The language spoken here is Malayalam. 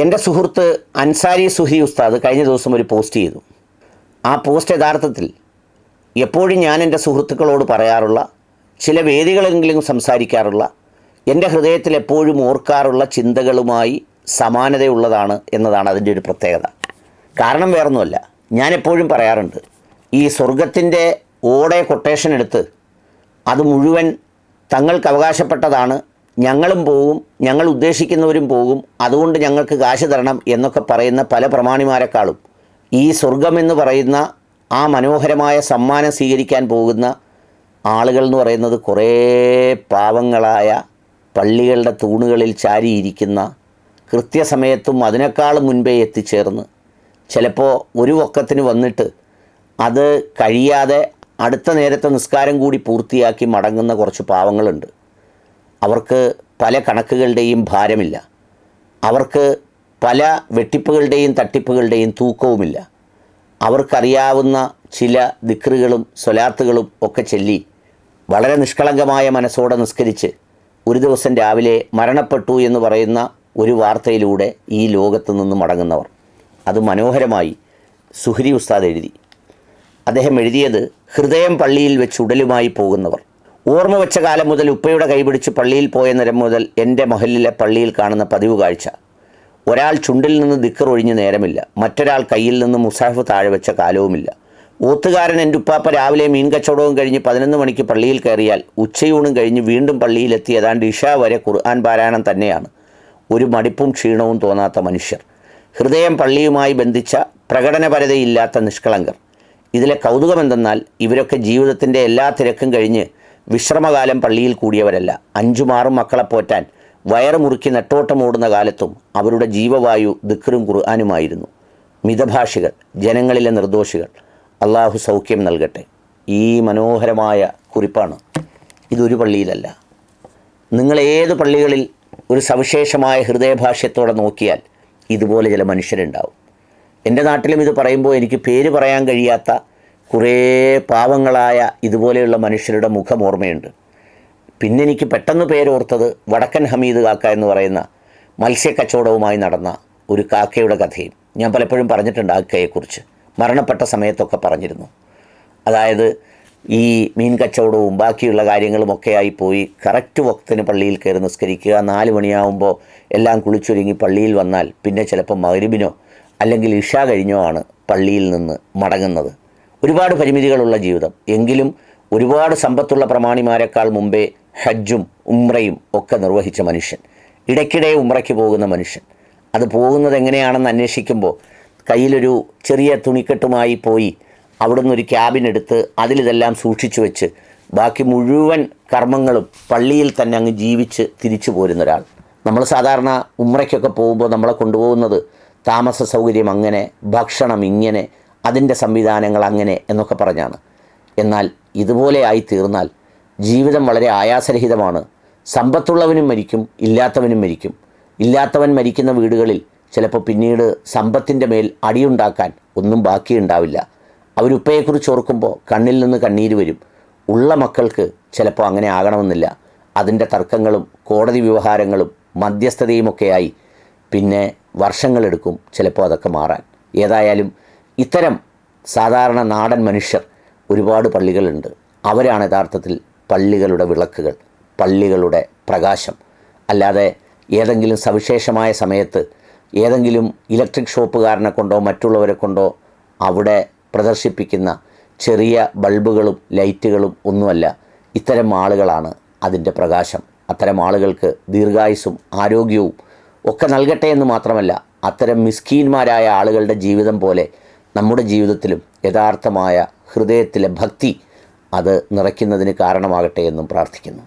എന്റെ സുഹൃത്ത് അൻസാരി സുഹി ഉസ്താദ് കഴിഞ്ഞ ദിവസം ഒരു പോസ്റ്റ് ചെയ്തു. ആ പോസ്റ്റ് യഥാർത്ഥത്തിൽ എപ്പോഴും ഞാൻ എന്റെ സുഹൃത്തുക്കളോട് പറയാറുള്ള ചില വേദികളെങ്കിലും സംസാരിക്കാറുള്ള എന്റെ ഹൃദയത്തിൽ എപ്പോഴും ഓർക്കാറുള്ള ചിന്തകളുമായി സമാനതയുള്ളതാണ് എന്നതാണ് അതിന്റെ ഒരു പ്രത്യേകത. കാരണം വേറൊന്നുമല്ല ഞാൻ എപ്പോഴും പറയാറുണ്ട് ഈ സ്വർഗത്തിന്റെ ഓടെ കൊട്ടേഷൻ എടുത്ത് അത് മുഴുവൻ തങ്ങൾക്ക് അവകാശപ്പെട്ടതാണ് ഞങ്ങളും പോകും ഞങ്ങൾ ഉദ്ദേശിക്കുന്നവരും പോകും അതുകൊണ്ട് ഞങ്ങൾക്ക് കാശ് തരണം എന്നൊക്കെ പറയുന്ന പല പ്രമാണിമാരെക്കാളും. ഈ സ്വർഗമെന്ന് പറയുന്ന ആ മനോഹരമായ സമ്മാനം സ്വീകരിക്കാൻ പോകുന്ന ആളുകൾ എന്ന് പറയുന്നത് കുറേ പാവങ്ങളായ പള്ളികളുടെ തൂണുകളിൽ ചാരിയിരിക്കുന്ന കൃത്യസമയത്തും അതിനേക്കാൾ മുൻപേ എത്തിച്ചേർന്ന്. ചിലപ്പോൾ ഒരു വക്കത്തിന് വന്നിട്ട് അത് കഴിയാതെ അടുത്ത നേരത്തെ നിസ്കാരം കൂടി പൂർത്തിയാക്കി മടങ്ങുന്ന കുറച്ച് പാവങ്ങളുണ്ട്. അവർക്ക് പല കണക്കുകളുടെയും ഭാരമില്ല. അവർക്ക് പല വെട്ടിപ്പുകളുടെയും തട്ടിപ്പുകളുടെയും തൂക്കവുമില്ല. അവർക്കറിയാവുന്ന ചില ദിക്റുകളും സ്വലാത്തുകളും ഒക്കെ ചൊല്ലി വളരെ നിഷ്കളങ്കമായ മനസ്സോടെ നിസ്കരിച്ച് ഒരു ദിവസം രാവിലെ മരണപ്പെട്ടു എന്ന് പറയുന്ന ഒരു വാർത്തയിലൂടെ ഈ ലോകത്ത് നിന്ന് മടങ്ങുന്നവർ. അത് മനോഹരമായി സുഹരി ഉസ്താദ് എഴുതി. അദ്ദേഹം എഴുതിയത് ഹൃദയം പള്ളിയിൽ വെച്ച് ഉടലുമായി പോകുന്നവർ. ഓർമ്മ വെച്ച കാലം മുതൽ ഉപ്പയുടെ കൈപിടിച്ച് പള്ളിയിൽ പോയ നിരം മുതൽ എന്റെ മഹലിലെ പള്ളിയിൽ കാണുന്ന പതിവ് കാഴ്ച. ഒരാൾ ചുണ്ടിൽ നിന്ന് ദിക്കർ ഒഴിഞ്ഞ് നേരമില്ല. മറ്റൊരാൾ കയ്യിൽ നിന്ന് മുസാഫ് താഴെ വെച്ച കാലവുമില്ല. ഓത്തുകാരൻ എന്റെ ഉപ്പാപ്പ രാവിലെ മീൻ കച്ചവടവും കഴിഞ്ഞ് പതിനൊന്ന് മണിക്ക് പള്ളിയിൽ കയറിയാൽ ഉച്ചയൂണും കഴിഞ്ഞ് വീണ്ടും പള്ളിയിലെത്തി. ഏതാണ്ട് ഇഷ വരെ ഖുർആൻ പാരായണം തന്നെയാണ്. ഒരു മടിപ്പും ക്ഷീണവും തോന്നാത്ത മനുഷ്യർ. ഹൃദയം പള്ളിയുമായി ബന്ധിച്ച പ്രകടനപരതയില്ലാത്ത നിഷ്കളങ്കർ. ഇതിലെ കൗതുകമെന്തെന്നാൽ ഇവരൊക്കെ ജീവിതത്തിന്റെ എല്ലാ തിരക്കും കഴിഞ്ഞ് വിശ്രമകാലം പള്ളിയിൽ കൂടിയവരല്ല. അഞ്ചുമാറും മക്കളെ പോറ്റാൻ. വയറ് മുറുക്കി നെട്ടോട്ടമോടുന്ന കാലത്തും അവരുടെ ജീവവായു ദിക്റും ഖുർആാനുമായിരുന്നു. മിതഭാഷികൾ ജനങ്ങളിലെ നിർദോഷികൾ. അള്ളാഹു സൗഖ്യം നൽകട്ടെ. ഈ മനോഹരമായ കുറിപ്പാണ് ഇതൊരു പള്ളിയിലല്ല. നിങ്ങൾ ഏത് പള്ളികളിൽ ഒരു സവിശേഷമായ ഹൃദയഭാഷ്യത്തോടെ നോക്കിയാൽ ഇതുപോലെ ചില മനുഷ്യരുണ്ടാവും. എന്റെ നാട്ടിലും ഇത് പറയുമ്പോൾ എനിക്ക് പേര് പറയാൻ കഴിയാത്ത കുറേ പാവങ്ങളായ ഇതുപോലെയുള്ള മനുഷ്യരുടെ മുഖം ഓർമ്മയുണ്ട്. പിന്നെ എനിക്ക് പെട്ടെന്ന് പേരോർത്തത് വടക്കൻ ഹമീദ് കാക്ക എന്ന് പറയുന്ന മത്സ്യക്കച്ചവടവുമായി നടന്ന ഒരു കാക്കയുടെ കഥയും. ഞാൻ പലപ്പോഴും പറഞ്ഞിട്ടുണ്ട് ആ കക്കയെക്കുറിച്ച്. മരണപ്പെട്ട സമയത്തൊക്കെ പറഞ്ഞിരുന്നു. അതായത് ഈ മീൻ കച്ചവടവും ബാക്കിയുള്ള കാര്യങ്ങളുമൊക്കെ ആയി പോയി കറക്റ്റ് വക്തിന് പള്ളിയിൽ കയറി നിസ്കരിക്കുക. നാല് മണിയാവുമ്പോൾ എല്ലാം കുളിച്ചൊരുങ്ങി പള്ളിയിൽ വന്നാൽ പിന്നെ ചിലപ്പോൾ മകരുബിനോ അല്ലെങ്കിൽ ഇഷ കഴിഞ്ഞോ ആണ് പള്ളിയിൽ നിന്ന് മടങ്ങുന്നത്. ഒരുപാട് പരിമിതികളുള്ള ജീവിതം. എങ്കിലും ഒരുപാട് സമ്പത്തുള്ള പ്രമാണിമാരെക്കാൾ മുമ്പേ ഹജ്ജും ഉമ്രയും ഒക്കെ നിർവഹിച്ച മനുഷ്യൻ. ഇടയ്ക്കിടെ ഉമ്രയ്ക്ക് പോകുന്ന മനുഷ്യൻ. അത് പോകുന്നത് എങ്ങനെയാണെന്ന് അന്വേഷിക്കുമ്പോൾ കയ്യിലൊരു ചെറിയ തുണിക്കെട്ടുമായി പോയി അവിടുന്ന് ഒരു ക്യാബിൻ എടുത്ത് അതിലിതെല്ലാം സൂക്ഷിച്ചു വെച്ച് ബാക്കി മുഴുവൻ കർമ്മങ്ങളും പള്ളിയിൽ തന്നെ അങ്ങ് ജീവിച്ച് തിരിച്ചു പോരുന്ന ഒരാൾ. നമ്മൾ സാധാരണ ഉമ്രയ്ക്കൊക്കെ പോകുമ്പോൾ നമ്മളെ കൊണ്ടുപോകുന്നത് താമസ സൗകര്യം അങ്ങനെ ഭക്ഷണം ഇങ്ങനെ അതിന്റെ സംവിധാനങ്ങൾ അങ്ങനെ എന്നൊക്കെ പറഞ്ഞാണ്. എന്നാൽ ഇതുപോലെ ആയി തീർന്നാൽ ജീവിതം വളരെ ആയാസരഹിതമാണ്. സമ്പത്തുള്ളവനും മരിക്കും ഇല്ലാത്തവനും മരിക്കും. ഇല്ലാത്തവൻ മരിക്കുന്ന വീടുകളിൽ ചിലപ്പോൾ പിന്നീട് സമ്പത്തിന്റെ മേൽ അടിയുണ്ടാക്കാൻ ഒന്നും ബാക്കിയുണ്ടാവില്ല. അവരുപ്പയെക്കുറിച്ച് ഓർക്കുമ്പോൾ കണ്ണിൽ നിന്ന് കണ്ണീര് വരും. ഉള്ള മക്കൾക്ക് ചിലപ്പോൾ അങ്ങനെ ആകണമെന്നില്ല. അതിന്റെ തർക്കങ്ങളും കോടതി വ്യവഹാരങ്ങളും മധ്യസ്ഥതയുമൊക്കെയായി. പിന്നെ വർഷങ്ങളെടുക്കും ചിലപ്പോൾ അതൊക്കെ മാറാൻ. ഏതായാലും ഇത്തരം സാധാരണ നാടൻ മനുഷ്യർ ഒരുപാട് പള്ളികളുണ്ട്. അവരാണ് യഥാർത്ഥത്തിൽ പള്ളികളുടെ വിളക്കുകൾ പള്ളികളുടെ പ്രകാശം. അല്ലാതെ ഏതെങ്കിലും സവിശേഷമായ സമയത്ത് ഏതെങ്കിലും ഇലക്ട്രിക് ഷോപ്പുകാരനെ കൊണ്ടോ മറ്റുള്ളവരെ കൊണ്ടോ അവിടെ പ്രദർശിപ്പിക്കുന്ന ചെറിയ ബൾബുകളും ലൈറ്റുകളും ഒന്നുമല്ല ഇത്തരം ആളുകളാണ് അതിന്റെ പ്രകാശം. അത്തരം ആളുകൾക്ക് ദീർഘായുസ്സും ആരോഗ്യവും ഒക്കെ നൽകട്ടെ എന്ന് മാത്രമല്ല അത്തരം മിസ്കീന്മാരായ ആളുകളുടെ ജീവിതം പോലെ നമ്മുടെ ജീവിതത്തിലും യഥാർത്ഥമായ ഹൃദയത്തിലെ ഭക്തി അത് നിറയ്ക്കുന്നതിന് കാരണമാകട്ടെ എന്നും പ്രാർത്ഥിക്കുന്നു.